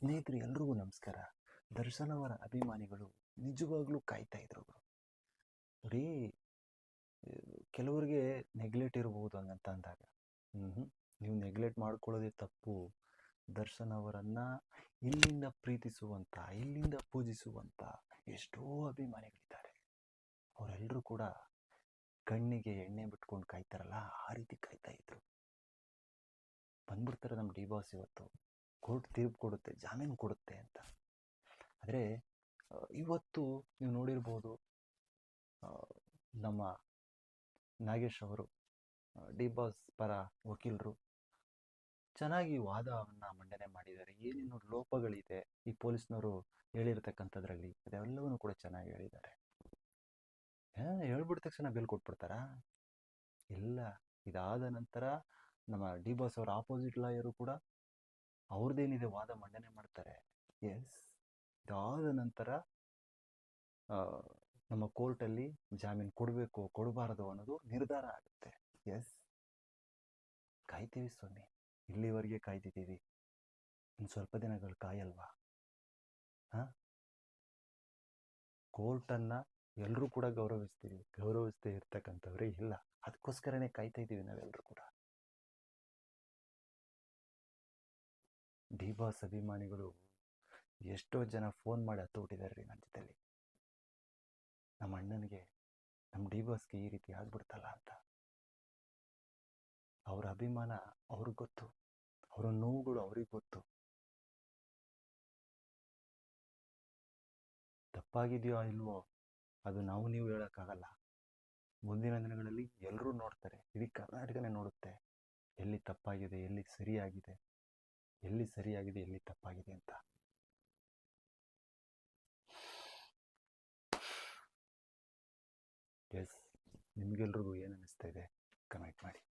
ಸ್ನೇಹಿತರು, ಎಲ್ರಿಗೂ ನಮಸ್ಕಾರ. ದರ್ಶನ್ ಅವರ ಅಭಿಮಾನಿಗಳು ನಿಜವಾಗ್ಲೂ ಕಾಯ್ತಾ ಇದ್ರು ನೋಡಿ ಕೆಲವರಿಗೆ ನೆಗ್ಲೆಕ್ಟ್ ಇರಬಹುದು ಹಂಗಂತ ಅಂದಾಗ. ಹ್ಞೂ ನೀವು ನೆಗ್ಲೆಕ್ಟ್ ಮಾಡ್ಕೊಳ್ಳೋದೇ ತಪ್ಪು. ದರ್ಶನ್ ಅವರನ್ನು ಇಲ್ಲಿಂದ ಪ್ರೀತಿಸುವಂಥ ಇಲ್ಲಿಂದ ಪೂಜಿಸುವಂಥ ಎಷ್ಟೋ ಅಭಿಮಾನಿಗಳಿದ್ದಾರೆ. ಅವರೆಲ್ಲರೂ ಕೂಡ ಕಣ್ಣಿಗೆ ಎಣ್ಣೆ ಬಿಟ್ಕೊಂಡು ಕಾಯ್ತಾರಲ್ಲ, ಆ ರೀತಿ ಕಾಯ್ತಾ ಇದ್ರು. ಬಂದ್ಬಿಡ್ತಾರೆ ನಮ್ಮ ಡಿ ಬಾಸ್ ಇವತ್ತು. ಕೋರ್ಟ್ ತೀರ್ಪು ಕೊಡುತ್ತೆ, ಜಾಮೀನು ಕೊಡುತ್ತೆ ಅಂತ. ಆದರೆ ಇವತ್ತು ನೀವು ನೋಡಿರ್ಬೋದು ನಮ್ಮ ನಾಗೇಶ್ ಅವರು ಡಿ ಬಾಸ್ ಪರ ವಕೀಲರು ಚೆನ್ನಾಗಿ ವಾದವನ್ನು ಮಂಡನೆ ಮಾಡಿದ್ದಾರೆ. ಏನೇನು ಲೋಪಗಳಿದೆ ಈ ಪೊಲೀಸ್ನವರು ಹೇಳಿರ್ತಕ್ಕಂಥದ್ರಲ್ಲಿ, ಅದೆಲ್ಲವನ್ನೂ ಕೂಡ ಚೆನ್ನಾಗಿ ಹೇಳಿದ್ದಾರೆ. ಹೇಳ್ಬಿಟ್ಟ ತಕ್ಷಣ ಬೆಲ್ ಕೊಟ್ಬಿಡ್ತಾರಾ? ಇಲ್ಲ. ಇದಾದ ನಂತರ ನಮ್ಮ ಡಿ ಬಾಸ್ ಅವರ ಆಪೋಸಿಟ್ ಲಾಯರು ಕೂಡ ಅವ್ರದ್ದೇನಿದೆ ವಾದ ಮಂಡನೆ ಮಾಡ್ತಾರೆ? ಎಸ್ ಇದಾದ ನಂತರ ನಮ್ಮ ಕೋರ್ಟಲ್ಲಿ ಜಾಮೀನು ಕೊಡಬೇಕು, ಕೊಡಬಾರದು ಅನ್ನೋದು ನಿರ್ಧಾರ ಆಗುತ್ತೆ. ಎಸ್ ಕಾಯ್ತೀವಿ ಸ್ವಾಮಿ. ಇಲ್ಲಿವರೆಗೆ ಕಾಯ್ತಿದ್ದೀವಿ. ಇನ್ನು ಸ್ವಲ್ಪ ದಿನಗಳು ಕಾಯಲ್ವಾ? ಹಾಂ? ಕೋರ್ಟನ್ನು ಎಲ್ಲರೂ ಕೂಡ ಗೌರವಿಸ್ತೀವಿ ಗೌರವಿಸ್ತೇ ಇರ್ತಕ್ಕಂಥವ್ರೇ ಇಲ್ಲ. ಅದಕ್ಕೋಸ್ಕರನೇ ಕಾಯ್ತಾ ಇದ್ದೀವಿ ನಾವೆಲ್ಲರೂ ಕೂಡ. ಡಿ ಬಾಸ್ ಅಭಿಮಾನಿಗಳು ಎಷ್ಟೋ ಜನ ಫೋನ್ ಮಾಡಿ ಹತ್ತು ಬಿಟ್ಟಿದ್ದಾರೆ ರೀ ನನ್ನ ನಮ್ಮ ಅಣ್ಣನಿಗೆ ನಮ್ಮ ಡಿ ಬಾಸ್ಗೆ ಈ ರೀತಿ ಆಗ್ಬಿಡ್ತಲ್ಲ ಅಂತ. ಅವರ ಅಭಿಮಾನ ಅವ್ರಿಗೆ ಗೊತ್ತು, ಅವರ ನೋವುಗಳು ಅವ್ರಿಗೆ ಗೊತ್ತು. ತಪ್ಪಾಗಿದೆಯೋ ಇಲ್ವೋ ಅದು ನಾವು ನೀವು ಹೇಳೋಕ್ಕಾಗಲ್ಲ. ಮುಂದಿನ ದಿನಗಳಲ್ಲಿ ಎಲ್ಲರೂ ನೋಡ್ತಾರೆ, ಇಡೀ ಕರ್ನಾಟಕನೇ ನೋಡುತ್ತೆ. ಎಲ್ಲಿ ತಪ್ಪಾಗಿದೆ, ಎಲ್ಲಿ ಸರಿಯಾಗಿದೆ. ಎಲ್ಲಿ ಸರಿಯಾಗಿದೆ ಎಲ್ಲಿ ತಪ್ಪಾಗಿದೆ ಅಂತ. ಎಸ್ ನಿಮಗೆಲ್ರಿಗೂ ಏನು ಅನ್ನಿಸ್ತಾ ಇದೆ? ಕಮೆಂಟ್ ಮಾಡಿ.